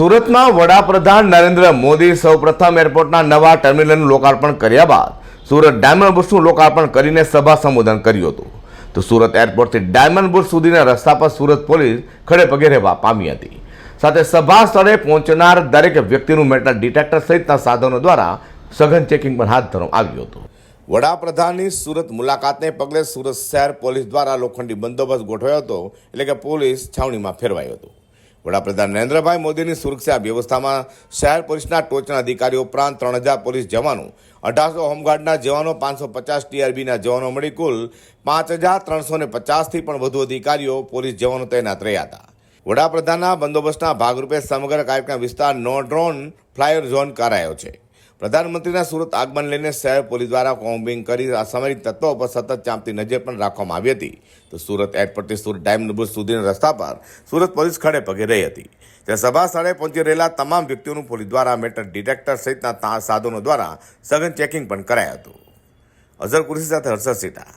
સુરતમાં વડાપ્રધાન નરેન્દ્ર મોદી સૌપ્રથમ એરપોર્ટના નવા ટર્મિનલનું લોકાર્પણ કર્યા બાદ સુરત ડાયમંડ બુર્સનું લોકાર્પણ કરીને સભા સંબોધન કર્યું હતું. તો સુરત એરપોર્ટથી ડાયમંડ બુર્સ સુધીના રસ્તા પર સુરત પોલીસ ખડે પગે રહેવા પામી હતી. સાથે સભા સ્થળે પહોંચનાર દરેક વ્યક્તિનું મેટલ ડિટેક્ટર સહિતના સાધનો દ્વારા સઘન ચેકિંગ પણ હાથ ધરવામાં આવ્યું હતું. વડાપ્રધાનની સુરત મુલાકાતને પગલે સુરત શહેર પોલીસ દ્વારા લોખંડી બંદોબસ્ત ગોઠવાયો હતો, એટલે કે પોલીસ છાવણીમાં ફેરવાયું હતું. વડાપ્રધાન નરેન્દ્રભાઈ મોદીની સુરક્ષા વ્યવસ્થામાં શહેર પોલીસના ટોચના અધિકારીઓ ઉપરાંત ત્રણ હજાર પોલીસ જવાનો, અઢારસો હોમગાર્ડના જવાનો, પાંચસો પચાસ ટીઆરબીના જવાનો મળી કુલ પાંચ હજાર ત્રણસો ને પચાસથી પણ વધુ અધિકારીઓ પોલીસ જવાનો તૈનાત રહ્યા હતા. વડાપ્રધાનના બંદોબસ્તના ભાગરૂપે સમગ્ર કાર્યક્રમ વિસ્તાર નો ડ્રોન ફ્લાયર ઝોન કરાયો છે. પ્રધાનમંત્રીના સુરત આગમન લઈને શહેર પોલીસ દ્વારા કોમ્બિંગ કરી અસામરિક તત્વો પર સતત ચાંપતી નજર પણ રાખવામાં આવી હતી. તો સુરત એરપોર્ટથી સુરત ડાયમંડ બુર્જ સુધીના રસ્તા પર સુરત પોલીસ ખડે પગે રહી હતી. ત્યાં સભા સ્થળે પહોંચી રહેલા તમામ વ્યક્તિઓનું પોલીસ દ્વારા મેટર ડિટેક્ટર સહિતના સાધનો દ્વારા સઘન ચેકિંગ પણ કરાયું હતું. અઝર કુરશી સાથે હર્ષદ સેઠા